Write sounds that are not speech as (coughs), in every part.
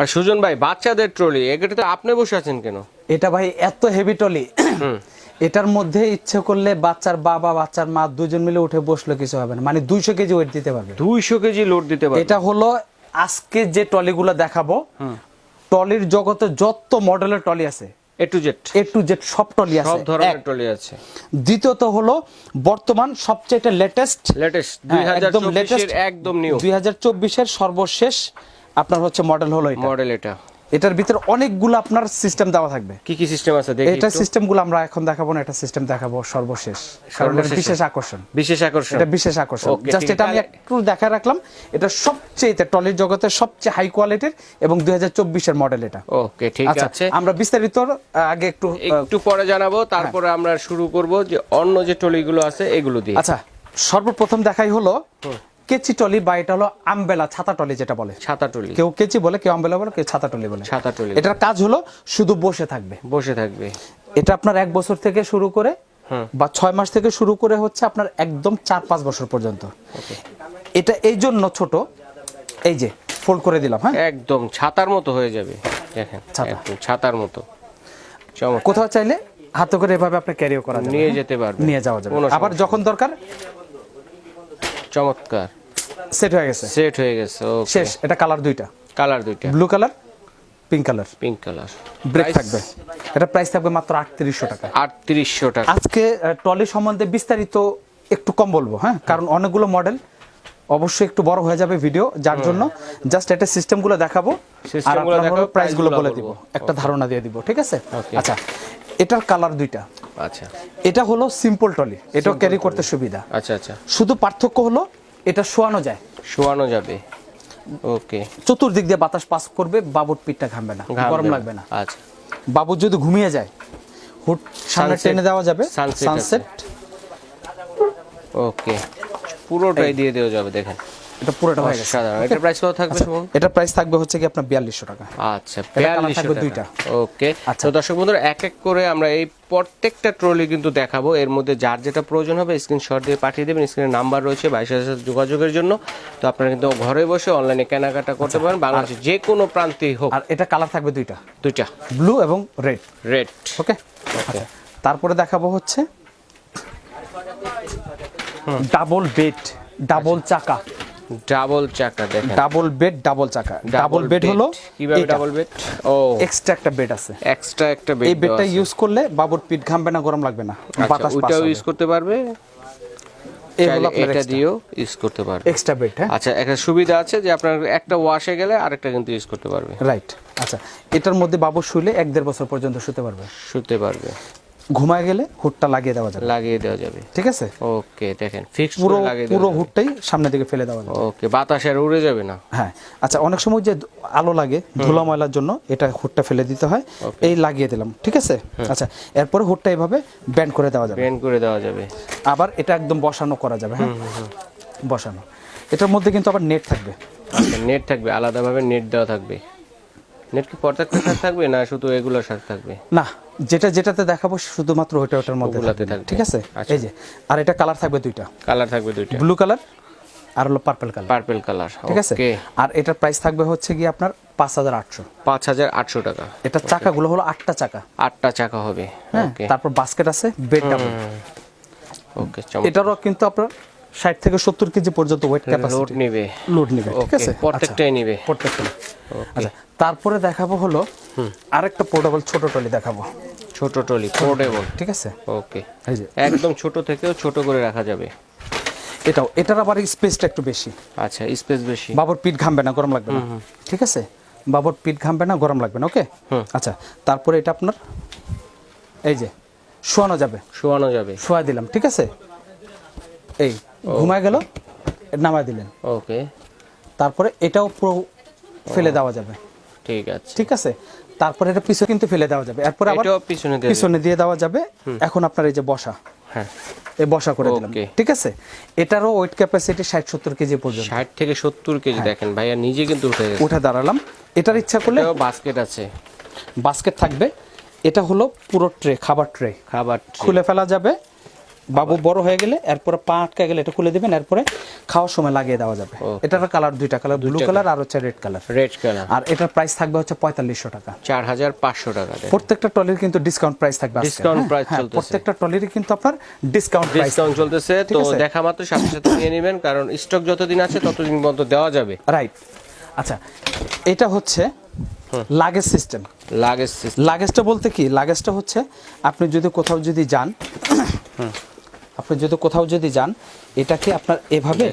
আর সুজন ভাই বাচ্চাদের ট্রলি এগুলো তো আপনি বসে আছেন কেন? এটা ভাই এত হেভি টলি এটার মধ্যে ইচ্ছে করলে বাচ্চার বাবা বাচ্চার মা দুজন মিলে উঠে বসলে কিছু হবে না। মানে দুইশো কেজি ওয়েট দিতে পারবে। দুইশো কেজি লোড দিতে পারবে। এটা হলো আজকে যে টলিগুলো দেখাবো টলির জগতে যত মডেলের টলি আছে A to Z A to Z সব টলি সব ধরনের। ট্রলি আছে। দ্বিতীয়ত হলো বর্তমান সবচেয়ে লেটেস্ট লেটেস্ট দুই হ্যাঁ, হাজার একদম নিউ দুই হাজার চব্বিশের সর্বশেষ আপনার হচ্ছে মডেল হলো এটা। মডেল এটা। এটার ভিতরে অনেকগুলো আপনার সিস্টেম দেওয়া থাকবে। কি কি সিস্টেম আছে দেখি এটা সিস্টেমগুলো আমরা এখন দেখাবো না এটা সিস্টেম দেখাবো সর্বশেষ। কারণ এটা বিশেষ আকর্ষণ। বিশেষ আকর্ষণ। এটা বিশেষ আকর্ষণ। জাস্ট এটা আমি একটু দেখায় রাখলাম এটা সবচেয়ে টলির জগতে সবচেয়ে হাই কোয়ালিটির এবং দুই হাজার চব্বিশের মডেল এটা। ওকে ঠিক আচ্ছা আছে। আমরা বিস্তারিত আগে একটু একটু পরে জানাব তারপরে আমরা শুরু করব যে অন্য যে টলিগুলো আছে এগুলো দিয়ে। আচ্ছা সর্বপ্রথম দেখাই হলো কেচি টলি বা এটা হলো আমবেলা ছাতা টলি যেটা বলে। ছাতা টলি। কেউ কেচি বলে কেউ আমবেলা বলে কেউ ছাতা টলি বলে। ছাতা টলি এটার কাজ হলো শুধু বসে থাকবে। বসে থাকবে। এটা আপনার এক বছর থেকে শুরু করে। বা ছয় মাস থেকে শুরু করে হচ্ছে আপনার একদম চার পাঁচ বছর পর্যন্ত। এটা এই জন্য ছোট এই যে ফোল্ড করে দিলাম হ্যাঁ? একদম ছাতার মতো হয়ে যাবে। দেখেন ছাতার মতো। কোথাও চাইলে হাতে করে এভাবে আপনি ক্যারিও করা নিয়ে হ্যাঁ? যেতে পারবে নিয়ে যাওয়া যাবে। আবার যখন দরকার চমৎকার। সেট হয়ে গেছে? সেট হয়ে গেছে শেষ এটা কালার দুইটা? কালার দুইটা। Blue colour pink colour pink colour brake থাকবে। এটা প্রাইস থাকবে মাত্র আটত্রিশশো টাকা। আটত্রিশশো টাকা। আজকে টলি সম্বন্ধে বিস্তারিত একটু কম বলব হ্যাঁ? কারণ অনেকগুলো মডেল অবশ্যই একটু বড় হয়ে যাবে ভিডিও যার জন্য জাস্ট এটা সিস্টেমগুলো দেখাবো আর সিস্টেমগুলো দেখাবো, প্রাইসগুলো প্রাইসগুলো বলে দিব একটা ধারণা দিয়ে দিব ঠিক আছে? আচ্ছা এটার কালার দুইটা। আচ্ছা। এটা হলো সিম্পল টলি এটা ক্যারি করতে সুবিধা। আচ্ছা আচ্ছা। শুধু পার্থক্য হলো এটা শোয়ানো যায়। শোয়ানো যাবে। ওকে। চতুর্দিক দিয়ে বাতাস পাস করবে বাবুর পিঠটা ঘামবে না গরম লাগবে না। আচ্ছা। বাবুর যদি ঘুমিয়ে যায় হুট সামনে টেনে দেওয়া যাবে সানসেট ওকে। পুরোটাই দিয়ে দেওয়া যাবে দেখেন। এটা পুরোটা হয়ে গেছে। সাধারণ এটা প্রাইস কত থাকবে শুনুন এটা প্রাইস থাকবে হচ্ছে কি আপনার বিয়াল্লিশশো টাকা। আচ্ছা এটা colour বিয়াল্লিশশো থাকবে টাকা। দুইটা। ওকে। আচ্ছা। তো দর্শক বন্ধুরা এক এক করে আমরা এই প্রত্যেকটা ট্রলি কিন্তু দেখাবো। এর মধ্যে যার যেটা প্রয়োজন হবে স্ক্রিনশট দিয়ে পাঠিয়ে দেবেন। স্ক্রিনে নাম্বার রয়েছে বাইশের সাথে যোগাযোগের জন্য। তো আপনারা কিন্তু ঘরে বসে অনলাইনে কেনাকাটা করতে পারেন। বাংলাদেশের যে কোনো প্রান্তেই হোক। আর এটা কালার থাকবে দুইটা। দুইটা। ব্লু এবং রেড রেড ওকে? আচ্ছা। তারপরে দেখাবো হচ্ছে ডাবল বেড ডাবল চাকা। ডাবল চাকা দেখেন। ডাবল বেড ডাবল চাকা। ডাবল বেড হলো কীভাবে ডাবল বেড ও। এক্সট্রা একটা বেড আছে। এক্সট্রা একটা বেড এই বেডটা ইউজ করলে বাবুর পিঠ ঘামবে না গরম লাগবে না। বাতাস আচ্ছা, ওইটাও ইউজ করতে পারবে? এটা দিয়েও ইউজ করতে পারবে। এক্সট্রা বেড হ্যাঁ। আচ্ছা একটা সুবিধা আছে যে আপনার একটা ওয়াশে গেলে আরেকটা কিন্তু ইউজ করতে পারবে। রাইট আচ্ছা। এটার মধ্যে বাবু শুলে এক দেড় বছর পর্যন্ত শুতে পারবে। শুতে পারবে। ঘুমায় গেলে হুডটা লাগিয়ে দেওয়া যাবে। লাগিয়ে দেওয়া যাবে। ঠিক আছে? ওকে দেখেন ফিক্স পুরো পুরো হুডটাই সামনের দিকে ফেলে দেওয়া যাবে। ওকে বাতাস আর উড়ে যাবে না? হ্যাঁ আচ্ছা অনেক সময় যে আলো লাগে ধুলা ময়লার জন্য এটা হুডটা ফেলে দিতে হয়। এই লাগিয়ে দিলাম ঠিক আছে? আচ্ছা এরপরে হুডটা এভাবে ব্যান্ড করে দেওয়া যাবে। ব্যান্ড করে দেওয়া যাবে। আবার এটা একদম বসানো করা যাবে হ্যাঁ? বসানো। এটার মধ্যে কিন্তু আবার নেট থাকবে। নেট থাকবে আলাদাভাবে নেট দেওয়া থাকবে। নেট কি প্রত্যেকটার সাথে থাকবে না শুধু এগুলোর সাথে থাকবে? না যেটা যেটাতে দেখাবো শুধুমাত্র ওইটা ওটার মধ্যে থাকবে। ঠিক আছে? আচ্ছা। এই যে আর এটা কালার থাকবে দুইটা। কালার থাকবে দুইটা। ব্লু কালার আর হলো পার্পল কালার। পার্পল কালার ঠিক আছে? আর এটার প্রাইস থাকবে হচ্ছে কি আপনার পাঁচ হাজার আটশো। পাঁচ হাজার আটশো টাকা। এটা চাকাগুলো হলো আটটা চাকা। আটটা চাকা হবে। হ্যাঁ তারপর বাস্কেট আছে বেড ডাবল ওকে এটারও কিন্তু আপনার ষাট থেকে সত্তর কেজি পর্যন্ত ওয়েট লোড ক্যাপাসিটি নিবে। লোড নিবে ঠিক আছে? আচ্ছা প্রত্যেকটাই নিবে। প্রত্যেকটা আচ্ছা তারপরে দেখাবো হলো আরেকটা পোর্টেবল ছোট টলি দেখাবো। ছোট টলি পোর্টেবল ঠিক আছে? ওকে এই যে। একদম ছোট থেকেও ছোট করে রাখা যাবে। এটাও এটার আবার স্পেসটা একটু বেশি। আচ্ছা স্পেস বেশি। বাবুর পিঠ ঘামবে না গরম লাগবে না। ঠিক আছে? বাবুর পিঠ ঘামবে না গরম লাগবে না ওকে আচ্ছা তারপরে এটা আপনার এই যে শোয়ানো যাবে। শোয়ানো যাবে। শোয়া দিলাম ঠিক আছে? এই ঘুমায় গেল নামায় দিলেন। ওকে। তারপরে এটাও পুরো ফেলে দেওয়া যাবে। ঠিক আছে। ঠিক আছে? তারপরে এটা পিছনে কিন্তু ফেলে দেওয়া যাবে। এরপর আবার এটাও পিছনে দিয়ে পিছনে দিয়ে দেওয়া যাবে। এখন আপনার এই যে বসা হ্যাঁ। এই বসা করে দিলাম. ঠিক আছে? এটারও ওয়েট ক্যাপাসিটি ষাট সত্তর কেজি পর্যন্ত। ষাট থেকে সত্তর কেজি হ্যাঁ। দেখেন ভাইয়া নিজে কিন্তু উঠে গেছে। উঠে দাঁড়ালাম। এটার ইচ্ছা করলে বাস্কেট আছে। বাস্কেট থাকবে। এটা হলো পুরো ট্রে খাবার ট্রে খাবার খুলে ফেলা যাবে। বাবু বড় হয়ে গেলে এরপরে পা আটকা গেলে এটা খুলে দিবেন এরপরে খাওয়ার সময় লাগিয়ে দেওয়া যাবে। এটার কালার দুইটা কালার ব্লু কালার। আর হচ্ছে রেড কালার। Red colour. আর এটার প্রাইস থাকবে হচ্ছে পঁয়তাল্লিশশো টাকা। চার হাজার পাঁচশো টাকা প্রত্যেকটা টলির কিন্তু ডিসকাউন্ট প্রাইস থাকবে ডিসকাউন্ট হ্যাঁ? হ্যাঁ, চলতেছে। প্রত্যেকটা টলিরই কিন্তু আপনার ডিসকাউন্ট প্রাইস ডিসকাউন্ট চলতেছে তো দেখা মাত্র সাথে সাথে নিয়ে নেবেন কারণ স্টক যতদিন আছে ততদিন পর্যন্ত দেওয়া যাবে। রাইট আচ্ছা এটা হচ্ছে লাগেজ সিস্টেম লাগেজ লাগেজটা বলতে কি? লাগেজটা হচ্ছে আপনি যদি কোথাও যদি যান আপনি যদি কোথাও যদি যান এটাকে আপনার এভাবে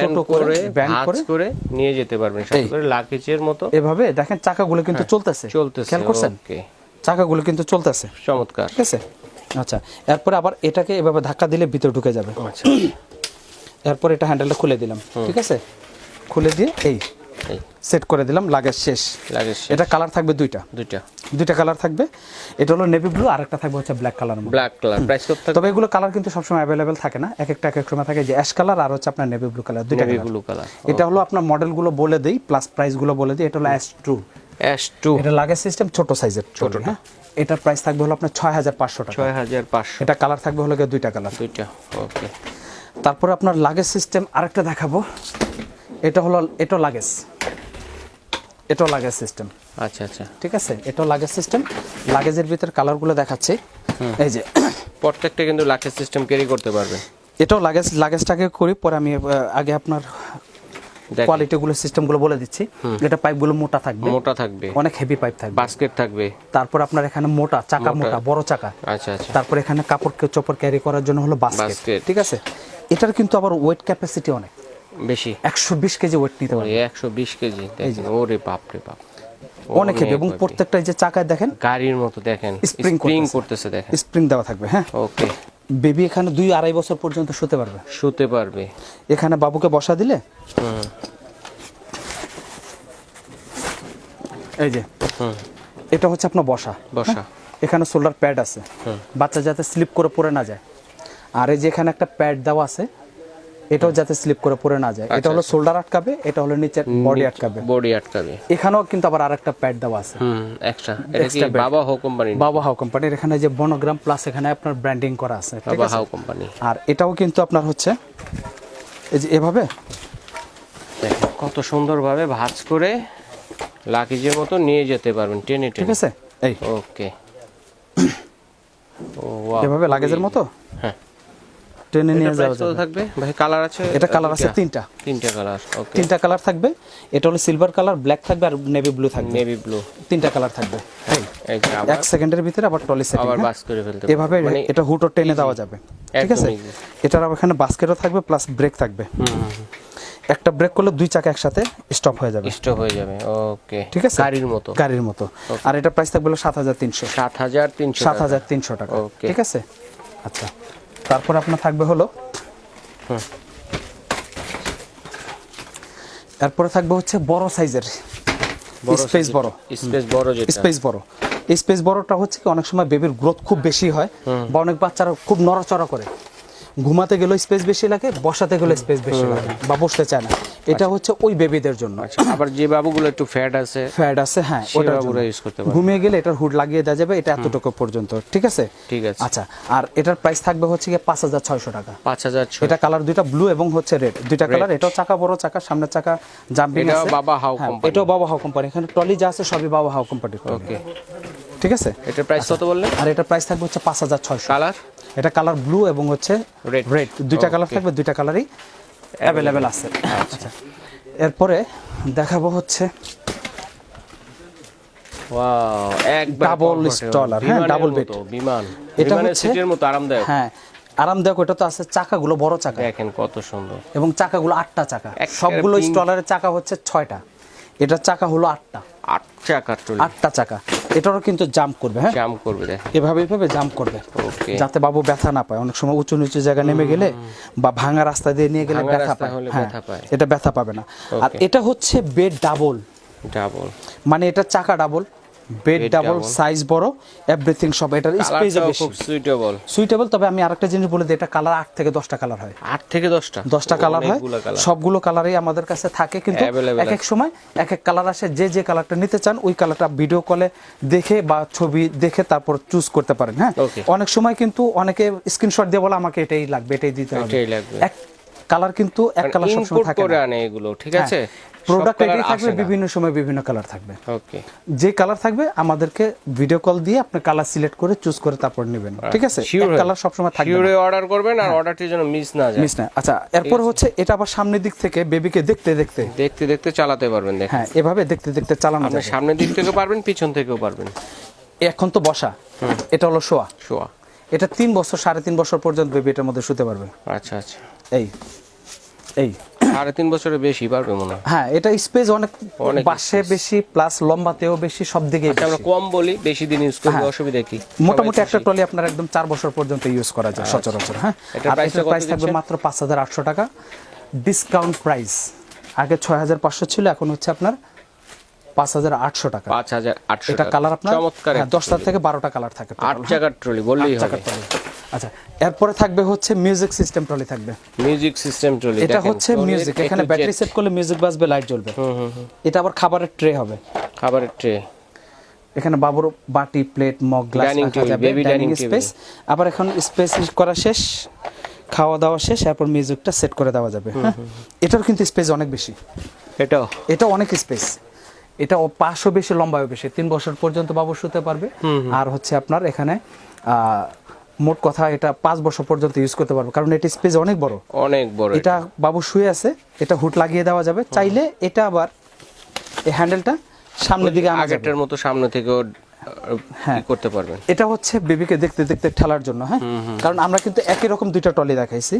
ছোট করে ব্যান ভাঁজ করে করে নিয়ে যেতে পারবেন সাথে করে লাগেজের মতো। এভাবে দেখেন চাকাগুলো কিন্তু চলতেছে হ্যাঁ, চলতেছে। খেয়াল করছেন? ওকে। চাকাগুলো কিন্তু চলতেছে। চমৎকার। ঠিক আছে? আচ্ছা এরপরে আবার এটাকে এভাবে ধাক্কা দিলে ভিতরে ঢুকে যাবে। আচ্ছা। এরপর এটা হ্যান্ডেলটা খুলে দিলাম। ঠিক আছে? খুলে দিয়ে এই। সেট করে দিলাম লাগেজ শেষ। লাগেজ এটা কালার থাকবে দুইটা। দুইটা। দুইটা কালার থাকবে। এটা হলো নেভি ব্লু আর একটা থাকবে হচ্ছে black colour black colour price কত থাকবে? তবে এগুলো কালার কিন্তু সবসময় অ্যাভেলেবেল থাকে না। এক একটা এক এক সময় থাকে যে অ্যাশ কালার আর হচ্ছে আপনার নেভি ব্লু কালার দুইটা নেভি ব্লু কালার এটা হলো আপনার মডেলগুলো বলে দেই প্লাস প্রাইসগুলো বলে দিই এটা হলো অ্যাশ টু অ্যাশ টু এটা লাগেজ সিস্টেম ছোট সাইজের ছোট না এটার প্রাইস থাকবে হলো আপনার ছয় হাজার পাঁচশো টাকা। ছয় হাজার পাঁচশো। এটা কালার থাকবে হলো গিয়ে দুইটা কালার দুইটা ওকে তারপরে আপনার লাগেজ সিস্টেম আরেকটা দেখাবো। এটা হলো এটা লাগেজ এটা লাগেজ সিস্টেম আচ্ছা আচ্ছা। ঠিক আছে? এটা লাগেজ সিস্টেম লাগেজের ভিতর কালারগুলো দেখাচ্ছি। এই যে প্রত্যেকটা কিন্তু লাগেজ সিস্টেম ক্যারি করতে পারবে। এটাও লাগেজ লাগেজটাকে করি পরে আমি আগে আপনার দেখেন। কোয়ালিটিগুলো সিস্টেমগুলো বলে দিচ্ছি। এটা পাইপগুলো মোটা থাকবে। মোটা থাকবে। অনেক হেভি পাইপ থাকবে। বাস্কেট থাকবে। তারপর আপনার এখানে মোটা চাকা মোটা। বড় চাকা। আচ্ছা আচ্ছা। তারপর এখানে কাপড় চোপড় ক্যারি করার জন্য হলো বাস্কেট ঠিক আছে? এটার কিন্তু আবার ওয়েট ক্যাপাসিটি অনেক। বেশি। একশো বিশ কেজি ওয়েট নিতে পারে একশো বিশ কেজি ওরে বাপ রে বাপ। অনেক হেভি এবং প্রত্যেকটা যে চাকায় দেখেন গাড়ির মতো দেখেন স্প্রিং করতেছে। দেখেন। স্প্রিং দেওয়া থাকবে হ্যাঁ? ওকে। বেবি এখানে দুই আড়াই বছর পর্যন্ত শুতে পারবে। শুতে পারবে। এখানে বাবুকে বসা দিলে হুম। এই যে এটা হচ্ছে আপনার বসা বসা। এখানে সোলার প্যাড আছে। বাচ্চা যাতে স্লিপ করে পড়ে না যায়। আর এই যে এখানে একটা প্যাড দেওয়া আছে এটাও যাতে স্লিপ করে পড়ে না যায়। এটা হলো শোল্ডার আটকাবে এটা হলো নিচের বডি আটকাবে। বডি আটকাবে। এখানেও কিন্তু আবার আরেকটা প্যাড দেওয়া আছে। হুম এক্সট্রা এটা কি বাবা হো কোম্পানি বাবা হাউ কোম্পানির এখানে যে বনোগ্রাম প্লাস এখানে আপনার ব্র্যান্ডিং করা আছে বাবা হাও কোম্পানি আর এটাও কিন্তু আপনার হচ্ছে এই যে এভাবে। কত সুন্দরভাবে ভাঁজ করে লাকিজের মতো নিয়ে যেতে পারবেন টেনে টেনে। ঠিক আছে? এই। ওকে (coughs) ও ওয়াও এভাবে লাগেজের মতো? টেনে নিয়ে যাওয়া যাবে। থাকবে? ভাই কালার আছে এটা কালার আছে তিনটা। তিনটা। কালার ওকে তিনটা কালার থাকবে। এটা হলো সিলভার কালার ব্ল্যাক থাকবে আর নেভি ব্লু থাকবে। নেভি ব্লু তিনটা কালার থাকবে। এক সেকেন্ডের ভিতরে আবার টলি সেটিং আবার বাস করে ফেলতে এভাবে মানে এটা হুটো টেনে দেওয়া যাবে। ঠিক আছে? এটার আবার এখানে বাস্কেটও থাকবে প্লাস ব্রেক থাকবে। একটা ব্রেক করলে দুই চাকা একসাথে স্টপ হয়ে যাবে। স্টপ হয়ে যাবে ওকে ঠিক আছে? গাড়ির মতো। গাড়ির মতো। আর এটা প্রাইস থাকবে হলো সাত হাজার তিনশো। সাত হাজার তিনশো সাত হাজার তিনশো টাকা। Okay. ঠিক আছে? আচ্ছা। তারপর আপনার থাকবে হলো? তারপরে এরপরে থাকবে হচ্ছে বড় সাইজের স্পেস বড়। স্পেস বড় যেটা। স্পেস বড়। স্পেস বড়টা হচ্ছে কি অনেক সময় বেবির গ্রোথ খুব বেশি হয় বা অনেক বাচ্চারা খুব নড়াচড়া করে। ঘুমাতে গেলেও স্পেস বেশি লাগে বসাতে গেলে স্পেস বেশি লাগে বা বসতে চায় না। এটা হচ্ছে ওই বেবিদের জন্য। আচ্ছা আবার যে বাবুগুলো একটু ফ্যাট আছে ফ্যাট আছে হ্যাঁ সে ওটার বাবুরা ইউজ করতে পারে ঘুমিয়ে গেলে এটার হুড লাগিয়ে দেওয়া যাবে এটা এতটুকু পর্যন্ত ঠিক আছে? ঠিক আছে। আচ্ছা আর এটার প্রাইস থাকবে হচ্ছে হাজার ছয়শো টাকা। পাঁচ হাজার ছয় এটা কালার দুইটা ব্লু এবং হচ্ছে রেড দুইটা কালার এটাও চাকা বড় চাকা সামনের চাকা জাম্পিং আছে। বাবা হাউ হ্যাঁ, কোম্পানি এটাও বাবা হাউ কোম্পানি এখানে ট্রলি যা আছে সবই বাবা হাউ কোম্পানির ওকে ঠিক আছে? এটার প্রাইস কত বললেন? আর এটা প্রাইস থাকবে হচ্ছে পাঁচ হাজার ছয়শো। কালার এটা কালার ব্লু এবং হচ্ছে রেড রেড দুইটা কালার থাকবে দুইটা কালারই অ্যাভেলেবেল আছে। আচ্ছা। এরপরে দেখাবো হচ্ছে ওয়াও হ্যাঁ, বিমান। এটা হচ্ছে- সিটের মতো আরামদায়ক। হ্যাঁ আরামদায়ক ওটা তো আছে চাকাগুলো বড় চাকা। দেখেন কত সুন্দর। এবং চাকাগুলো আটটা চাকা। সবগুলো। স্টলারের চাকা হচ্ছে ছয়টা। এটার চাকা হলো আটটা। আট চাকার আটটা চাকা। এটারও কিন্তু জাম্প করবে হ্যাঁ? জাম্প করবে এভাবে এভাবে জাম্প করবে। ওকে যাতে বাবু ব্যথা না পায়। অনেক সময় উঁচু নিচু জায়গায় নেমে গেলে বা ভাঙা রাস্তা দিয়ে নিয়ে গেলে ব্যথা পায়। হ্যাঁ ব্যথা পায়। এটা ব্যথা পাবে না। আর এটা হচ্ছে বেড ডাবল ডাবল মানে এটা চাকা ডাবল বেড ডাবল সাইজ বড় এভরিথিং সব এটার কালারটাও বেশি। খুব সুইটেবল সুইটেবল তবে আমি আরেকটা জিনিস বলে দিই এটা কালার আট থেকে দশটা কালার হয়। আট থেকে দশটা? দশটা কালার হয়। সবগুলো কালারই আমাদের কাছে থাকে কিন্তু এক এক সময় এক এক কালার আসে। যে যে কালারটা নিতে চান ওই কালারটা ভিডিও কলে দেখে বা ছবি দেখে তারপর চুজ করতে পারেন হ্যাঁ? অনেক সময় কিন্তু অনেকে স্ক্রিনশট দিয়ে বলে আমাকে এটাই লাগবে এটাই দিতে হবে। এটাই লাগবে। এক কালার কিন্তু এক কালার সবসময় ইম্পোর্ট থাকে না। এগুলো ঠিক আছে? প্রোডাক্ট এটাই থাকবে বিভিন্ন সময় বিভিন্ন কালার থাকবে। ওকে যে কালার থাকবে আমাদেরকে ভিডিও কল দিয়ে আপনি কালার সিলেক্ট করে চুজ করে তারপর নেবেন। ঠিক আছে? হয়ে- কালার সবসময় থাকবে শিওরে অর্ডার করবেন আর অর্ডারটি যেন মিস না যায়। মিস না। আচ্ছা এরপর হচ্ছে এটা আবার সামনের দিক থেকে বেবিকে দেখতে দেখতে। দেখতে দেখতে চালাতে পারবেন দেখেন। হ্যাঁ এভাবে দেখতে দেখতে চালানো আপনি সামনের দিক থেকে পারবেন পিছন থেকেও পারবেন। এখন তো বসা। এটা হলো শোয়া। শোয়া। এটা তিন বছর সাড়ে তিন বছর পর্যন্ত বেবি এটার মধ্যে শুতে পারবে। আচ্ছা আচ্ছা। এই। এই। সাড়ে তিন বছরের বেশি পারবে মনে হয়। হ্যাঁ এটা স্পেস অনেক বাসে বেশি প্লাস লম্বাতেও বেশি সব দিকে আচ্ছা, আমরা কম বলি বেশি দিন ইউজ করব অসুবিধা কি? মোটামুটি একটা ট্রলি আপনার একদম চার বছর পর্যন্ত ইউজ করা যায় সচরাচর হ্যাঁ। এটা প্রাইস থাকবে মাত্র পাঁচ হাজার আটশো টাকা। ডিসকাউন্ট প্রাইস আগে ছয় হাজার পাঁচশো ছিল এখন হচ্ছে আপনার পাঁচ হাজার আটশো টাকা। পাঁচ হাজার আটশো এটা কালার আপনার চমৎকার হ্যাঁ, দশটা থেকে বারোটা কালার থাকে আট চাকার ট্রলি বললেই হবে। আচ্ছা এরপরে থাকবে হচ্ছে মিউজিক সিস্টেম ট্রলি থাকবে। মিউজিক সিস্টেম ট্রলি এটা হচ্ছে মিউজিক এখানে ব্যাটারি সেট করলে মিউজিক বাজবে লাইট জ্বলবে। এটা আবার খাবারের ট্রে হবে। খাবারের ট্রে এখানে বাবুর বাটি প্লেট মগ গ্লাস রাখা যাবে ডাইনিং স্পেস আবার এখন স্পেস করা শেষ খাওয়া দাওয়া শেষ এরপর মিউজিকটা সেট করে দেওয়া যাবে। এটার কিন্তু স্পেস অনেক বেশি। এটাও। এটা অনেক স্পেস এটা ও পাঁচশো বেশি লম্বায়ও বেশি। তিন বছর পর্যন্ত বাবু শুতে পারবে। আর হচ্ছে আপনার এখানে মোট কথা এটা পাঁচ বছর পর্যন্ত ইউজ করতে পারবে। কারণ এটা স্পেস অনেক বড়। অনেক বড় এটা বাবু শুয়ে আছে এটা হুট লাগিয়ে দেওয়া যাবে। চাইলে এটা আবার এই হ্যান্ডেলটা সামনের দিকে আগেরটার মতো সামনে থেকেও হ্যাঁ। করতে পারবেন। এটা হচ্ছে বেবিকে দেখতে দেখতে ঠেলার জন্য হ্যাঁ? কারণ আমরা কিন্তু একই রকম দুইটা টলি দেখাইছি।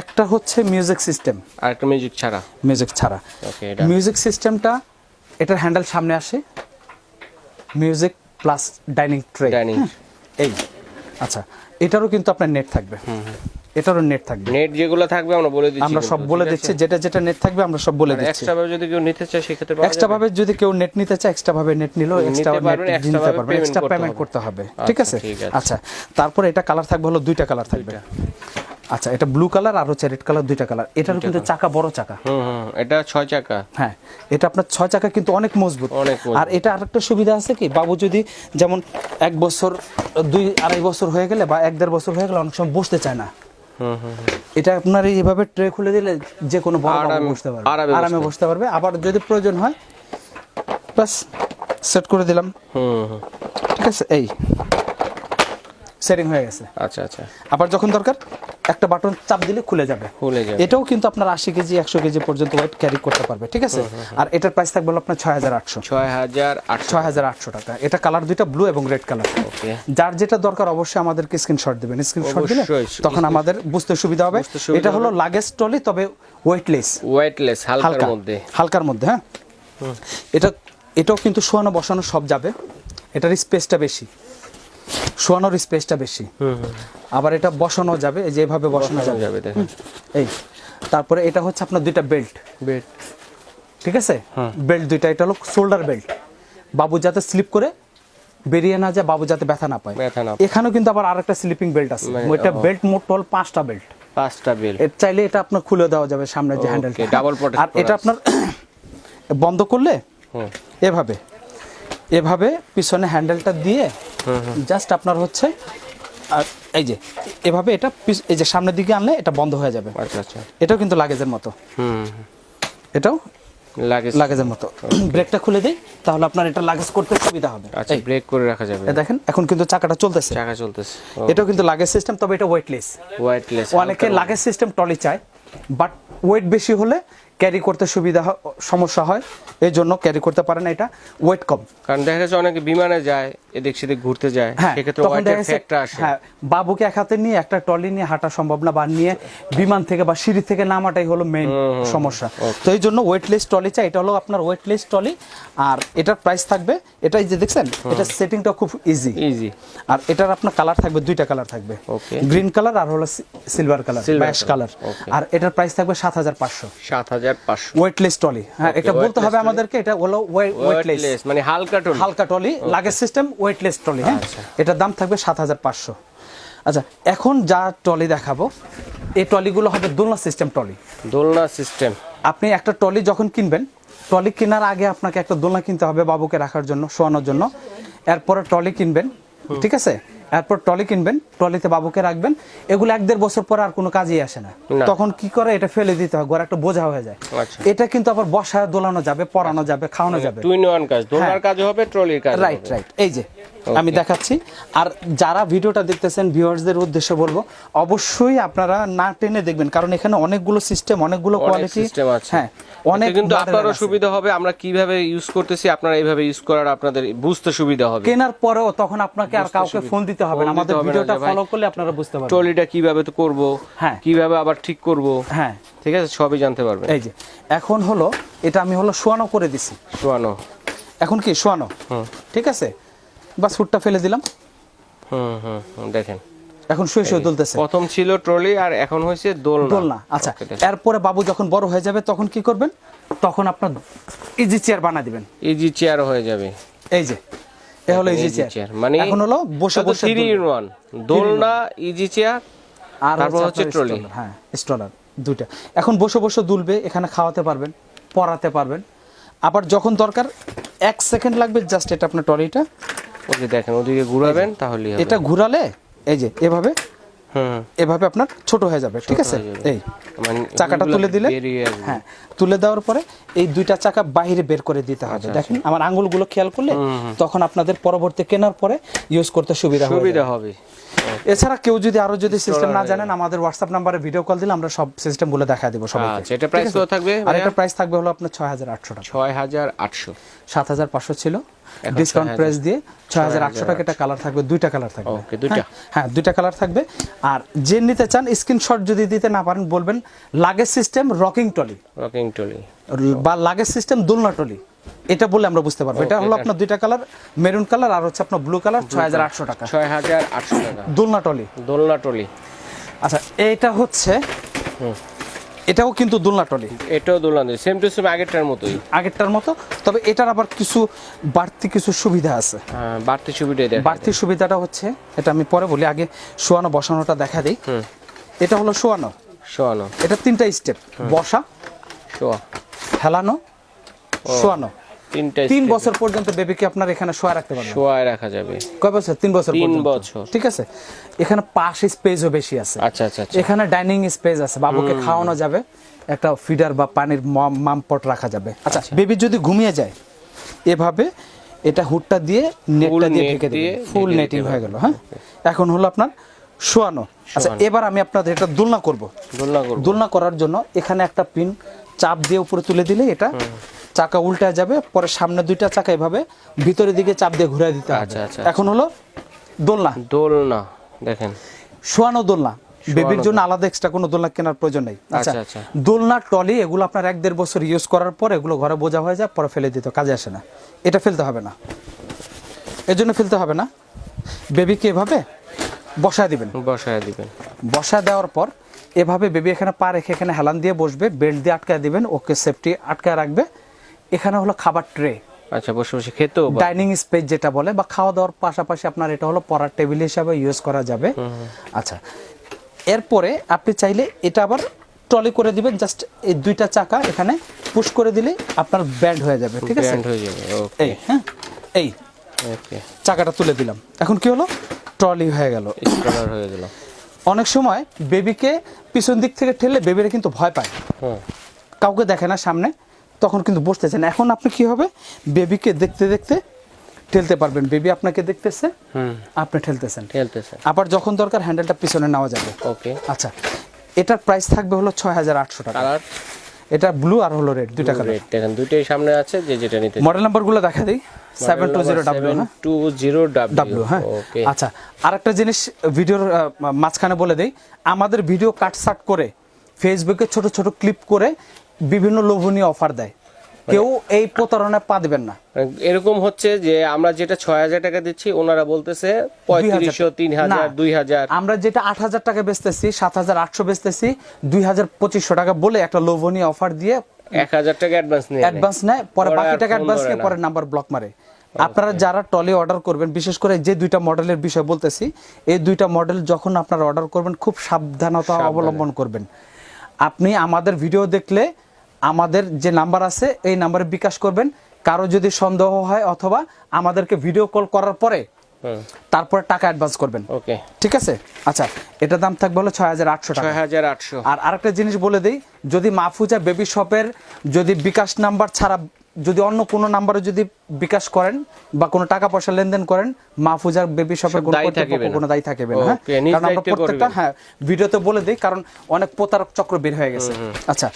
একটা হচ্ছে মিউজিক সিস্টেম আর একটা মিউজিক ছাড়া। মিউজিক ছাড়া। ওকে এটা। মিউজিক সিস্টেমটা এটার হ্যান্ডেল সামনে আসে। Music plus dining tray Dining। এই। আচ্ছা এটারও কিন্তু আপনার নেট থাকবে। এটারও নেট থাকবে। নেট যেগুলো থাকবে আমরা বলে দিচ্ছি আমরা সব বলে দিচ্ছি যেটা যেটা নেট থাকবে আমরা সব বলে দিচ্ছি। এক্সট্রা ভাবে যদি কেউ নিতে চায় সেক্ষেত্রে এক্সট্রা ভাবে যদি কেউ নেট নিতে চায় এক্সট্রা ভাবে নেট নিলো এক্সট্রা নেট নিতে payment এক্সট্রা পেমেন্ট করতে হবে। আচ্ছা, ঠিক আছে। আচ্ছা তারপরে এটা কালার থাকবে হলো দুইটা কালার থাকবে। আচ্ছা এটা ব্লু কালার আর হচ্ছে রেড কালার দুইটা কালার এটারও কিন্তু চাকা বড় চাকা। হুম হুম এটা ছয় চাকা। হ্যাঁ এটা আপনার ছয় চাকা কিন্তু অনেক মজবুত। আর এটা আরেকটা সুবিধা আছে কি বাবু যদি যেমন এক বছর দুই আড়াই বছর হয়ে গেলে বা এক দেড় বছর হয়ে গেলে অনেক সময় বসতে চায় না। হুম হুম হুম। এটা আপনার এইভাবে ট্রে খুলে দিলে যে কোনো বড় বাবু বসতে পারবে। আরামে বসতে পারবে। আবার যদি প্রয়োজন হয় বাস সেট করে দিলাম। হুম হুম। ঠিক আছে এই সেটিং হয়ে গেছে। আচ্ছা আচ্ছা। আবার যখন দরকার একটা বাটন চাপ দিলে খুলে যাবে। খুলে যাবে। এটাও কিন্তু আপনার আশি কেজি একশো কেজি পর্যন্ত ওয়েট ক্যারি করতে পারবে ঠিক আছে? আর এটার প্রাইস থাকবে আপনার ছয় হাজার আটশো। ছয় হাজার ছয় হাজার আটশো টাকা। এটা কালার দুইটা ব্লু এবং রেড কালার যার যেটা দরকার অবশ্যই আমাদেরকে স্ক্রিনশট দেবেন। স্ক্রিনশট দিলে তখন আমাদের বুঝতে সুবিধা হবে। এটা হলো লাগেজ টলি তবে ওয়েটলেস ওয়েটলেস হালকার মধ্যে। হালকার মধ্যে হ্যাঁ? এটা এটাও কিন্তু শোয়ানো বসানো সব যাবে। এটার স্পেসটা বেশি। শোয়ানোর স্পেসটা বেশি। আবার এটা বসানো যাবে এই যেভাবে বসানো যাবে। এই। তারপরে এটা হচ্ছে আপনার দুইটা বেল্ট। বেল্ট। ঠিক আছে? বেল্ট দুইটা এটা হলো শোল্ডার বেল্ট। বাবু যাতে স্লিপ করে বেরিয়ে না যায় বাবু যাতে ব্যথা না পায়। ব্যথা না এখানেও কিন্তু আবার আরেকটা স্লিপিং বেল্ট আছে। মানে, ওইটা বেল্ট মোট হল পাঁচটা বেল্ট। পাঁচটা বেল্ট। এর চাইলে এটা আপনার খুলে দেওয়া যাবে সামনে যে হ্যান্ডেল protect আর এটা আপনার (coughs) বন্ধ করলে হুম। এভাবে। এভাবে পিছনে হ্যান্ডেলটা দিয়ে জাস্ট আপনার হচ্ছে আর এই যে এভাবে এটা এই যে সামনের দিকে আনলে এটা বন্ধ হয়ে যাবে। আচ্ছা আচ্ছা। এটাও কিন্তু লাগেজের মতো। হুম এটাও লাগে লাগেজের মতো। ব্রেকটা খুলে দিই তাহলে আপনার এটা লাগেজ করতে সুবিধা হবে। আচ্ছা ব্রেক করে রাখা যাবে। দেখেন এখন কিন্তু চাকাটা চলতেছে। চাকা চলতেছে। এটাও কিন্তু লাগেজ সিস্টেম তবে এটা ওয়েটলেস ওয়েটলেস অনেকে লাগেজ সিস্টেম টলি চায় বাট ওয়েট বেশি হলে ক্যারি করতে সুবিধা সমস্যা হয় এই জন্য ক্যারি করতে পারে না এটা ওয়েট কম। কারণ দেখা যাচ্ছে অনেকে বিমানে যায় এদিক সেদিক ঘুরতে যায় হ্যাঁ সেক্ষেত্রে ওয়েটের ফ্যাক্টর আসে। হ্যাঁ বাবুকে এক হাতে নিয়ে একটা ট্রলি নিয়ে হাঁটা সম্ভব না বা নিয়ে বিমান থেকে বা সিঁড়ি থেকে নামাটাই হলো মেইন সমস্যা। তো এই জন্য ওয়েটলেস ট্রলি চাই এটা হলো আপনার ওয়েটলেস ট্রলি আর এটার প্রাইস থাকবে এটাই যে দেখছেন এটা সেটিংটা খুব ইজি ইজি আর এটার আপনার কালার থাকবে দুইটা কালার থাকবে। গ্রিন কালার আর হলো সিলভার কালার ব্যাশ কালার আর এটার প্রাইস থাকবে সাত হাজার পাঁচশো। সাত হাজার পাঁচশো। Weightless trolley. হ্যাঁ এটা বলতে হবে আমাদেরকে এটা হলো ওয়েটলেস মানে হালকা টোল হালকা trolley luggage system weightless trolley হ্যাঁ। এটার দাম থাকবে সাত হাজার পাঁচশো। আচ্ছা এখন যা ট্রলি দেখাবো এই ট্রলিগুলো হবে দোলনা সিস্টেম ট্রলি দোলনা সিস্টেম আপনি একটা ট্রলি যখন কিনবেন ট্রলি কেনার আগে আপনাকে একটা দোলনা কিনতে হবে বাবুকে রাখার জন্য শোয়ানোর জন্য। এরপরে ট্রলি কিনবেন ঠিক আছে? এরপর ট্রলি কিনবেন ট্রলিতে বাবুকে রাখবেন এগুলো এক দেড় বছর পরে আর কোনো কাজেই আসে না। তখন কি করে এটা ফেলে দিতে হয় ঘরে একটা বোঝা হয়ে যায়। আচ্ছা। এটা কিন্তু আবার বসায় দোলানো যাবে পরানো যাবে খাওয়ানো যাবে। টু ইন ওয়ান কাজ দোলনার হ্যাঁ। কাজ হবে ট্রলির কাজ রাইট রাইট এই যে আমি দেখাচ্ছি। আর যারা ভিডিওটা দেখতেছেন ভিউয়ার্সদের উদ্দেশ্যে বলব অবশ্যই আপনারা না টেনে দেখবেন কারণ এখানে অনেকগুলো সিস্টেম অনেকগুলো কোয়ালিটি সিস্টেম আছে। হ্যাঁ অনেক কিন্তু আপনারও সুবিধা হবে আমরা কীভাবে ইউজ করতেছি আপনারা এইভাবে ইউজ করার আপনাদের বুঝতে সুবিধা হবে। কেনার পরেও তখন আপনাকে আর কাউকে ফোন দিতে হবে না। দিতে আমাদের হবে না ভিডিওটা ফলো করলে আপনারা বুঝতে পারবেন। ট্রলিটা কীভাবে তো করব হ্যাঁ। কীভাবে আবার ঠিক করব হ্যাঁ। ঠিক আছে? সবই জানতে পারবেন। এই যে এখন হলো এটা আমি হলো শোয়ানো করে দিছি। শোয়ানো এখন কি? শোয়ানো ঠিক আছে? বাস ফুটটা ফেলে দিলাম। হুম হুম দেখেন। এখন শুয়ে শুয়ে তুলতেছে প্রথম ছিল ট্রলি আর এখন হয়েছে দোলনা। দোলনা আচ্ছা। এরপরে বাবু যখন বড় হয়ে যাবে তখন কি করবেন? তখন আপনার ইজি চেয়ার বানা দিবেন। ইজি চেয়ার হয়ে যাবে। এই যে এ হলো ইজি চেয়ার মানে এখন হলো বসে বসে ইন দোলনা ইজি চেয়ার আর তারপর হচ্ছে ট্রলি হ্যাঁ স্ট্রলার এখন বসে বসে দুলবে এখানে খাওয়াতে পারবেন পরাতে পারবেন। আবার যখন দরকার এক সেকেন্ড লাগবে জাস্ট এটা আপনার ট্রলিটা ওই যে দেখেন ওদিকে ঘুরাবেন তাহলে এটা ঘুরালে এই যে এভাবে এভাবে আপনার ছোট হয়ে যাবে ঠিক আছে? এই মানে চাকাটা তুলে দিলে? হ্যাঁ তুলে দেওয়ার পরে এই দুইটা চাকা বাইরে বের করে দিতে আচ্ছা, হবে দেখেন আমার আঙ্গুলগুলো খেয়াল করলে তখন আপনাদের পরবর্তী কেনার পরে ইউজ করতে সুবিধা হবে সুবিধা হবে। এছাড়া কেউ যদি আরও যদি সিস্টেম না জানেন আমাদের হোয়াটসঅ্যাপ নাম্বারে ভিডিও কল দিলে আমরা সব সিস্টেমগুলো দেখা দেবো সবাইকে। আচ্ছা এটা প্রাইস কত থাকবে আর এটা প্রাইস থাকবে হলো আপনার ছয় হাজার আটশো টাকা। ছয় হাজার আটশো। সাত হাজার পাঁচশো ছিল। ডিসকাউন্ট প্রাইস দিয়ে ছয় হাজার আটশো টাকা এটা কালার থাকবে দুইটা কালার থাকবে। ওকে দুইটা। হ্যাঁ, হ্যাঁ দুইটা কালার থাকবে। আর যে নিতে চান স্ক্রিনশট যদি দিতে না পারেন বলবেন luggage system rocking trolley rocking trolley বা লাগেজ সিস্টেম দোলনা টলি এটা বলে আমরা বুঝতে পারব। এটা হলো আপনার দুইটা কালার মেরুন কালার আর হচ্ছে আপনার ব্লু কালার ছয় হাজার আটশো টাকা। ছয় হাজার আটশো টাকা। দোলনা টলি দোলনা টলি আচ্ছা এইটা হচ্ছে এটাও কিন্তু দোলনা টলি এটাও দোলনা সেম টু সেম আগেরটার মতোই। আগেরটার মতো তবে এটার আবার কিছু বাড়তি কিছু সুবিধা আছে। হ্যাঁ, বাড়তি সুবিধা এটা বাড়তি সুবিধাটা হচ্ছে এটা আমি পরে বলি আগে শোয়ানো বসানোটা দেখা দিই। এটা হলো শোয়ানো। শোয়ানো। এটা তিনটা স্টেপ বসা শোয়া। হেলানো শোয়ানো। তিনটা তিন বছর পর্যন্ত বেবিকে আপনার এখানে শোয়া রাখতে পারবেন? শোয়ায় রাখা যাবে। কয় বছর? তিন বছর তিন বছর। ঠিক আছে? এখানে পাশ স্পেসও বেশি আছে। আচ্ছা আচ্ছা আচ্ছা। এখানে ডাইনিং স্পেস আছে। বাবুকে খাওয়ানো যাবে। একটা ফিডার বা পানির মামপট রাখা যাবে। আচ্ছা বেবি যদি ঘুমিয়ে যায় এভাবে এটা হুডটা দিয়ে নেটটা দিয়ে ঢেকে দিয়ে ফুল নেটিং হয়ে গেল হ্যাঁ? এখন হলো আপনার শোয়ানো। আচ্ছা এবার আমি আপনাদের এটা দোলনা করব। দোলনা করব। দোলনা করার জন্য এখানে একটা পিন চাপ দিয়ে উপরে তুলে দিলে এটা চাকা উল্টা যাবে পরে সামনে দুইটা চাকা এভাবে ভিতরের দিকে চাপ দিয়ে ঘুরে দিতে হবে। আচ্ছা, আচ্ছা, এখন হলো দোলনা। দোলনা দেখেন। শোয়ানো দোলনা। বেবির জন্য আলাদা এক্সট্রা কোনো দোলনা কেনার প্রয়োজন নেই। আচ্ছা আচ্ছা, আচ্ছা। দোলনা টলি এগুলো আপনার এক দেড় বছর ইউজ করার পর এগুলো ঘরে বোঝা হয়ে যায় পরে ফেলে দিতে কাজে আসে না। এটা ফেলতে হবে না। এর জন্য ফেলতে হবে না। বেবিকে এভাবে বসায় দিবেন। বসায় দিবেন। বসা দেওয়ার পর এভাবে বেবি এখানে পা রেখে এখানে হেলান দিয়ে বসবে বেল্ট দিয়ে আটকায় দিবেন ওকে সেফটি আটকায় রাখবে। এখানে হলো খাবার ট্রে। আচ্ছা বসে বসে খেতেও। ডাইনিং স্পেস যেটা বলে বা খাওয়া দাওয়ার পাশাপাশি আপনার এটা হলো পড়ার টেবিল হিসাবে ইউজ করা যাবে। আচ্ছা এরপরে আপনি চাইলে এটা আবার ট্রলি করে দিবেন জাস্ট এই দুইটা চাকা এখানে পুশ করে দিলে আপনার ব্যান্ড হয়ে যাবে ঠিক আছে? ব্যান্ড হয়ে যাবে ওকে। এই হ্যাঁ এই ওকে। চাকাটা তুলে দিলাম। এখন কি হলো? ট্রলি হয়ে গেল। স্কলার হয়ে গেল। অনেক সময় বেবিকে পিছন দিক থেকে ঠেললে বেবিরা কিন্তু ভয় পায়। কাউকে দেখে না সামনে। তখন কিন্তু বসতেছেন এখন আপনি কি হবে? বেবিকে দেখতে দেখতে ঠেলতে পারবেন। বেবি আপনাকে দেখতেছে আপনি ঠেলতেছেন। খেলতেছে আবার যখন দরকার হ্যান্ডেলটা পিছনে নেওয়া যাবে। ওকে আচ্ছা এটার প্রাইস থাকবে হলো ছয় হাজার আটশো টাকা। এটা ব্লু আর হলো রেড দুইটা কালার রেড দেখেন দুইটাই সামনে আছে যে যেটা নিতে মডেল নাম্বারগুলো দেখা দিই। সেভেন টু জিরো ডাব্লিউ হ্যাঁ? ডাব্লিউ হ্যাঁ। ওকে আচ্ছা আরেকটা জিনিস ভিডিওর মাঝখানে বলে দেই। আমাদের ভিডিও কাটসাট করে ফেসবুকে ছোট ছোট ক্লিপ করে বিভিন্ন লোভনীয় অফার দেয়। কেউ এই প্রতারণায় পা দেবেন না। এরকম হচ্ছে যে আমরা যেটা ছয় হাজার টাকা দিচ্ছি ওনারা বলতেছে পঁয়ত্রিশশো তিন হাজার। দুই হাজার। আমরা যেটা আট হাজার টাকা বেচতেছি সাত হাজার আটশো বেচতেছি দুই হাজার পঁচিশশো টাকা বলে একটা লোভনীয় অফার দিয়ে এক হাজার টাকা অ্যাডভান্স নিয়ে নেয়। অ্যাডভান্স নেয় পরে বাকি টাকা অ্যাডভান্স নিয়ে পরে নাম্বার ব্লক মারে। আপনারা যারা টলে অর্ডার করবেন বিশেষ করে যে দুইটা মডেলের বিষয় বলতেছি এই দুইটা মডেল যখন আপনারা অর্ডার করবেন খুব সাবধানতা অবলম্বন করবেন। আপনি আমাদের ভিডিও দেখলে আমাদের যে নাম্বার আছে এই নাম্বারে বিকাশ করবেন। কারও যদি সন্দেহ হয় অথবা আমাদেরকে ভিডিও কল করার পরে তারপরে টাকা অ্যাডভান্স করবেন। ওকে ঠিক আছে? আচ্ছা এটার দাম থাকবে হলো ছয় হাজার আটশো ছয় হাজার আটশো। আর আরেকটা জিনিস বলে দিই যদি মাহফুজা বেবি শপের যদি বিকাশ নাম্বার ছাড়া যদি অন্য কোনো নাম্বারে যদি বিকাশ করেন বা কোনো টাকা পয়সা লেনদেন করেন মাহফুজার বেবি শপের কোনো দায়ী থাকিবে না। হ্যাঁ? কারণ আমরা প্রত্যেকটা হ্যাঁ ভিডিওতে বলে দিই কারণ অনেক প্রতারক চক্র বের হয়ে গেছে। আচ্ছা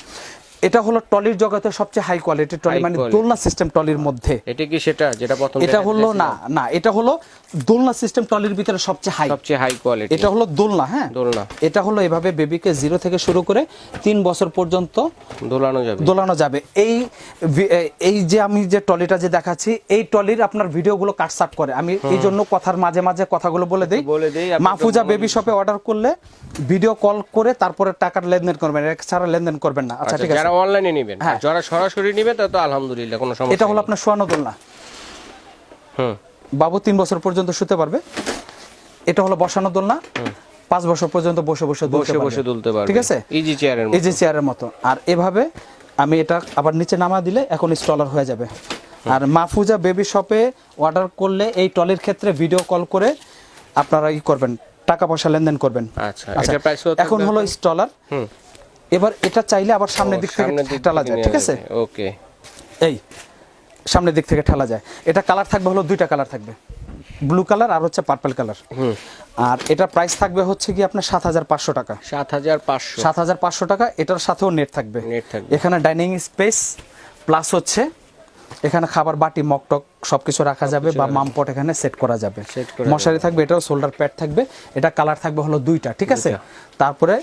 এটা হলো টলির জগতে সবচেয়ে হাই কোয়ালিটি টলি মানে। দোলনা সিস্টেম টলির মধ্যে। এটা কি সেটা? যেটা প্রথম এটা হলো না না এটা হলো দোলনা সিস্টেম টলির ভিতরে সবচেয়ে হাই সবচেয়ে হাই কোয়ালিটি এটা হলো দোলনা হ্যাঁ? দোলনা। এটা হলো এভাবে বেবিকে জিরো থেকে শুরু করে তিন বছর পর্যন্ত দোলানো যাবে। দোলানো যাবে। এই এই যে আমি যে টলিটা যে দেখাচ্ছি এই টলির আপনার ভিডিওগুলো কাটসাট করে। আমি এই জন্য কথার মাঝে মাঝে কথাগুলো বলে দিই। বলে দেই, মাহফুজা বেবি শপে অর্ডার করলে ভিডিও কল করে তারপরে টাকার লেনদেন করবেন। ছাড়া লেনদেন করবেন না। আচ্ছা আচ্ছা ঠিক আছে। যারা অনলাইনে নেবেন হ্যাঁ। যারা সরাসরি নেবে তা তো আলহামদুলিল্লাহ কোনো সমস্যা এটা হলো আপনার সোয়ানো দোলনা। হুম। বাবু তিন বছর পর্যন্ত শুতে পারবে। এটা হলো বসানো দোলনা। পাঁচ বছর পর্যন্ত বসে বসে বসে বসে দুলতে পারবে। ঠিক আছে? ইজি চেয়ারের যে চেয়ারের মতো। আর এভাবে আমি এটা আবার নিচে নামা দিলে এখন স্টলার হয়ে যাবে। আর মাহফুজা বেবি শপে অর্ডার করলে এই টলির ক্ষেত্রে ভিডিও কল করে আপনারা ই করবেন টাকা পয়সা লেনদেন করবেন। আচ্ছা কত এখন হলো স্টলার হুম। এবার এটা চাইলে আবার সামনের দিক থেকে থেকে যায় ঠিক আছে? ওকে এই। সামনের দিক থেকে ঠেলা যায়। এটা কালার থাকবে হলো দুইটা কালার থাকবে। ব্লু কালার আর হচ্ছে পার্পল কালার আর এটা প্রাইস থাকবে হচ্ছে কি আপনার সাত হাজার পাঁচশো টাকা। সাত হাজার পাঁচশো। সাত হাজার পাঁচশো টাকা এটার সাথেও নেট থাকবে। নেট থাকবে। এখানে ডাইনিং স্পেস প্লাস হচ্ছে এখানে খাবার বাটি মকটক সবকিছু রাখা যাবে বা মামপট এখানে সেট করা যাবে। মশারি থাকবে এটাও শোল্ডার প্যাড থাকবে। এটা কালার থাকবে হলো দুইটা ঠিক আছে? তারপরে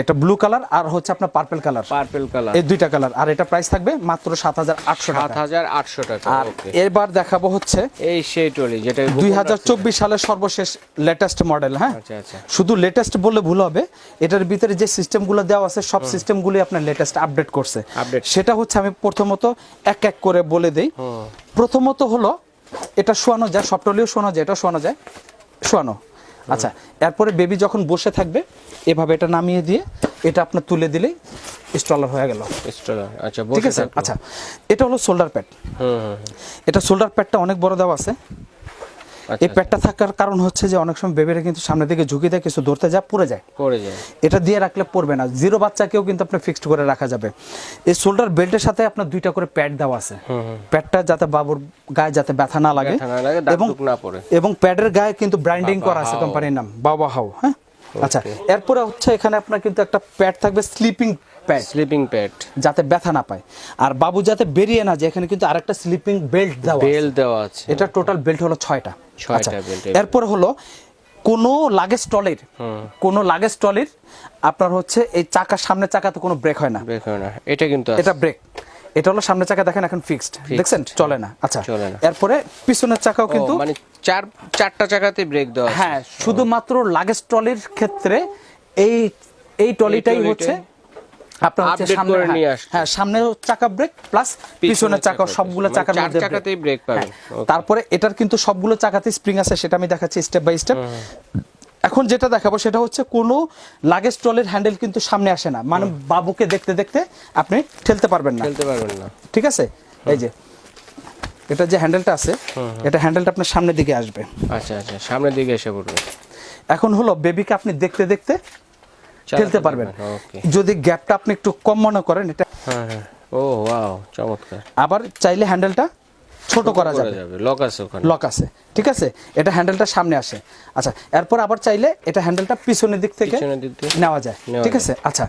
এটা ব্লু কালার আর হচ্ছে আপনার পার্পল কালার পার্পল কালার এই দুইটা কালার আর এটা প্রাইস থাকবে মাত্র টাকা। আর এবার দেখাবো হচ্ছে এই সেই টলি যেটা দুই হাজার চব্বিশ সালের সর্বশেষ লেটেস্ট মডেল হ্যাঁ? আচ্ছা আচ্ছা। শুধু লেটেস্ট বললে ভুল হবে এটার ভিতরে যে সিস্টেমগুলো দেওয়া আছে সব সিস্টেমগুলি আপনার লেটেস্ট আপডেট করছে। সেটা হচ্ছে আমি প্রথমত এক এক করে বলে দেই। প্রথমত হলো এটা শোয়ানো যায় সবটলিও শোনা যায় এটা শোনা যায়। শোয়ানো। আচ্ছা এরপরে বেবি যখন বসে থাকবে এভাবে এটা নামিয়ে দিয়ে এটা আপনার তুলে দিলেই স্টলার হয়ে গেল। আচ্ছা ঠিক আছে? আচ্ছা এটা হলো শোল্ডার প্যাড হুম হুম হুম। এটা শোল্ডার প্যাডটা অনেক বড় দেওয়া আছে। এই প্যাডটা থাকার কারণ হচ্ছে যে অনেক সময় বেবিরা কিন্তু সামনের দিকে ঝুঁকি দেয় কিছু ধরতে যায় পড়ে যায়। পড়ে যায়। এটা দিয়ে রাখলে পড়বে না। জিরো বাচ্চাকেও কিন্তু আপনি ফিক্সড করে রাখা যাবে। এই শোল্ডার বেল্টের সাথে আপনার দুইটা করে প্যাড দেওয়া আছে। প্যাডটা যাতে বাবুর গায়ে যাতে ব্যথা না লাগে এবং না পড়ে। এবং প্যাডের গায়ে কিন্তু ব্র্যান্ডিং করা আছে কোম্পানির নাম বাবা হাউ হ্যাঁ? আচ্ছা এরপরে হচ্ছে এখানে আপনার কিন্তু একটা প্যাড থাকবে স্লিপিং প্যাড স্লিপিং প্যাড যাতে ব্যথা না পায়। আর বাবু যাতে বেরিয়ে না যায় এখানে কিন্তু আরেকটা স্লিপিং বেল্ট দেওয়া আছে। বেল দেওয়া আছে। এটা টোটাল বেল্ট হলো ছয়টা। ছয়টা আচ্ছা, belt। এরপর হলো কোনো লাগেজ টলের কোনো লাগেজ টলের আপনার হচ্ছে এই চাকার সামনের চাকাতে কোনো ব্রেক হয় না। ব্রেক হয় না। এটা কিন্তু এটা ব্রেক এটা হলো সামনের চাকা দেখেন এখন ফিক্সড দেখছেন? চলে না। আচ্ছা চলে না। এরপরে পিছনের চাকাও কিন্তু মানে চার চারটা চাকাতে ব্রেক দেওয়া হ্যাঁ শুধুমাত্র লাগেজ ট্রলির ক্ষেত্রে এই এই টলিটাই ট্রলিটাই হচ্ছে আপনার হচ্ছে সামনে হ্যাঁ। হ্যাঁ সামনের চাকা ব্রেক প্লাস পিছনের চাকা সবগুলো মানে চাকার মধ্যে চাকাতেই পাবেন। হ্যাঁ, তারপরে এটার কিন্তু সবগুলো চাকাতে স্প্রিং আছে সেটা আমি দেখাচ্ছি স্টেপ বাই স্টেপ এখন যেটা দেখাবো সেটা হচ্ছে কোনো লাগেজ ট্রলির হ্যান্ডেল কিন্তু সামনে আসে না। মানে বাবুকে দেখতে দেখতে আপনি ঠেলতে পারবেন না। খেলতে পারবেন না। ঠিক আছে? এই যে এটা যে হ্যান্ডেলটা আছে এটা হ্যান্ডেলটা আপনার সামনের দিকে আসবে। আচ্ছা আচ্ছা সামনের দিকে এসে পড়বে। এখন হলো বেবিকে আপনি দেখতে দেখতে ঠেলতে পারবেন। যদি গ্যাপটা আপনি একটু কম মনে করেন এটা হ্যাঁ হ্যাঁ। ও ওয়াও চমৎকার। আবার চাইলে হ্যান্ডেলটা ছোট করা যাবে। লক আছে ওখানে। লক আছে ঠিক আছে? এটা হ্যান্ডেলটা সামনে আসে। আচ্ছা এরপর আবার চাইলে এটা হ্যান্ডেলটা পিছনের দিক থেকে নেওয়া যায় ঠিক আছে? আচ্ছা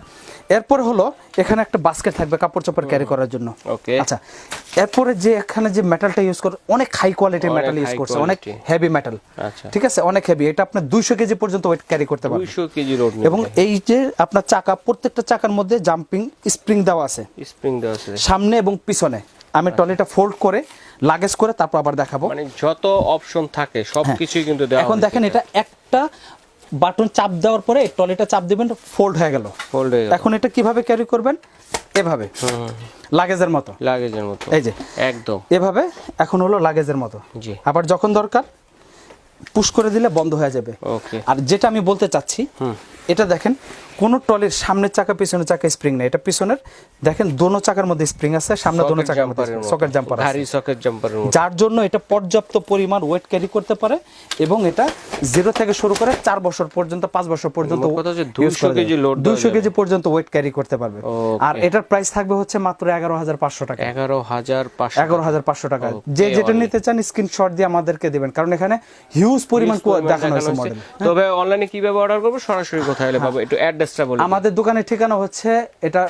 এরপর হলো এখানে একটা বাস্কেট থাকবে কাপড় চোপড় ক্যারি করার জন্য। ওকে আচ্ছা এরপরে যে এখানে যে মেটালটা ইউজ করে অনেক হাই কোয়ালিটির মেটাল ইউজ করছে অনেক হেভি মেটাল আচ্ছা। ঠিক আছে? অনেক হেভি এটা আপনার দুইশো কেজি পর্যন্ত ওয়েট ক্যারি করতে পারবে। দুইশো কেজি রোড এবং এই যে আপনার চাকা প্রত্যেকটা চাকার মধ্যে জাম্পিং স্প্রিং দেওয়া আছে। স্প্রিং দেওয়া আছে। সামনে এবং পিছনে। আমি ট্রলিটা ফোল্ড করে লাগেজ করে তারপর আবার দেখাবো। মানে যত অপশন থাকে সবকিছুই কিন্তু দেওয়া এখন দেখেন এটা একটা বাটন চাপ দেওয়ার পরে ট্রলিটা চাপ দিবেন ফোল্ড হয়ে গেল। ফোল্ড হয়ে গেল। এখন এটা কীভাবে ক্যারি করবেন? এভাবে। লাগেজের মতো। লাগেজের মতো। এই যে। একদম। এভাবে এখন হলো লাগেজের মতো। জি। আবার যখন দরকার পুশ করে দিলে বন্ধ হয়ে যাবে। আর যেটা আমি বলতে চাচ্ছি এটা দেখেন কোন ট্রলির সামনের চাকা পিছনের চাকা স্প্রিং নেই। এটা পিছনের দেখেন দোনো চাকার মধ্যে স্প্রিং আছে সামনে দোনো চাকার মধ্যে সকেট জাম্পার আছে। ভারী সকেট জাম্পারের মতো। যার জন্য এটা পর্যাপ্ত পরিমাণ ওয়েট ক্যারি করতে পারে এবং এটা জিরো থেকে শুরু করে চার বছর পর্যন্ত পাঁচ বছর পর্যন্ত 200 কেজি দেওয়া দুশো কেজি পর্যন্ত ওয়েট ক্যারি করতে পারবে। আর এটার প্রাইস থাকবে হচ্ছে মাত্র এগারো হাজার পাঁচশো টাকা। এগারো হাজার এগারো হাজার পাঁচশো টাকা। যে যেটা নিতে চান স্ক্রিনশট দিয়ে আমাদেরকে দিবেন। কারণ এখানে হিউজ পরিমাণ পরিমাণ দেখানো হয়েছে মডেল তবে অনলাইনে কীভাবে অর্ডার করব? সরাসরি কোথায় এলে পাবো? একটু অ্যাড্রেসটা বলুন। আমাদের দোকানের ঠিকানা হচ্ছে এটা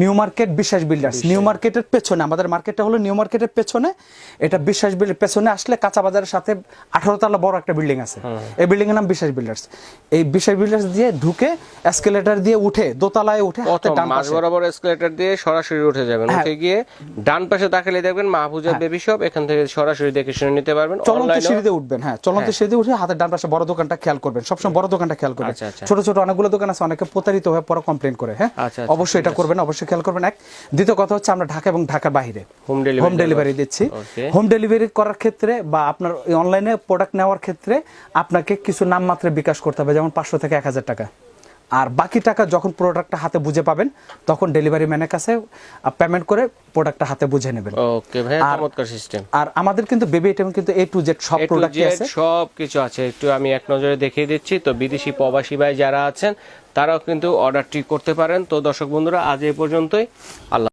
New Market Biswas Builders New মার্কেটের পেছনে আমাদের মার্কেটটা হলো নিউ মার্কেটের পেছনে। এটা বিশ্বাস বিল্ডার পেছনে আসলে কাঁচা বাজারের সাথে আঠারো তলা বড় একটা বিল্ডিং আছে। এই বিল্ডিং এর নাম বিশ্বাস বিল্ডার্স এই বিশ্বাস বিল্ডার্স দিয়ে ঢুকে এসকেলেটর দিয়ে উঠে দোতলায় উঠে হাতে ডান পাশে। বরাবর এসকেলেটর দিয়ে সরাসরি উঠে যাবেন। হ্যাঁ। উঠে গিয়ে ডান পাশে তাকালে দেখবেন মাহফুজা বেবি শপ এখান থেকে সরাসরি দেখে শুনে নিতে পারবেন। চলন্ত সিঁড়িতে উঠবেন হ্যাঁ। চলন্ত সিঁড়িতে উঠে হাতের ডান পাশে বড় দোকানটা খেয়াল করবেন। সবসময় বড় দোকানটা খেয়াল করবেন। আচ্ছা, আচ্ছা। ছোট ছোট অনেকগুলো দোকান আছে অনেকে প্রতারিত হয়ে পরে কমপ্লেন করে হ্যাঁ? আচ্ছা, অবশ্যই এটা করবেন অবশ্যই খেয়াল করবেন। এক দ্বিতীয় কথা হচ্ছে আমরা ঢাকা এবং ঢাকার বাইরে। হোম ডেলিভারি দিচ্ছি। হোম ডেলিভারি করার ক্ষেত্রে বা আপনার অনলাইনে প্রোডাক্ট নেওয়ার ক্ষেত্রে আপনাকে কিছু নামমাত্র বিকাশ করতে হবে যেমন পাঁচশো থেকে এক হাজার টাকা। আর বাকি টাকা যখন প্রোডাক্টটা হাতে বুঝে পাবেন তখন ডেলিভারি ম্যানের কাছে পেমেন্ট করে প্রোডাক্টটা হাতে বুঝে নেবেন। ওকে ভাই চমৎকার সিস্টেম আর আমাদের কিন্তু বেবি আইটেম কিন্তু এ টু জেড সব প্রোডাক্টই আছে সব কিছু আছে। একটু আমি এক নজরে দেখিয়ে দিচ্ছি। তো বিদেশি প্রবাসী ভাই যারা আছেন তারাও কিন্তু অর্ডারটি করতে পারেন। তো দর্শক বন্ধুরা আজ এই পর্যন্তই। আল্লাহ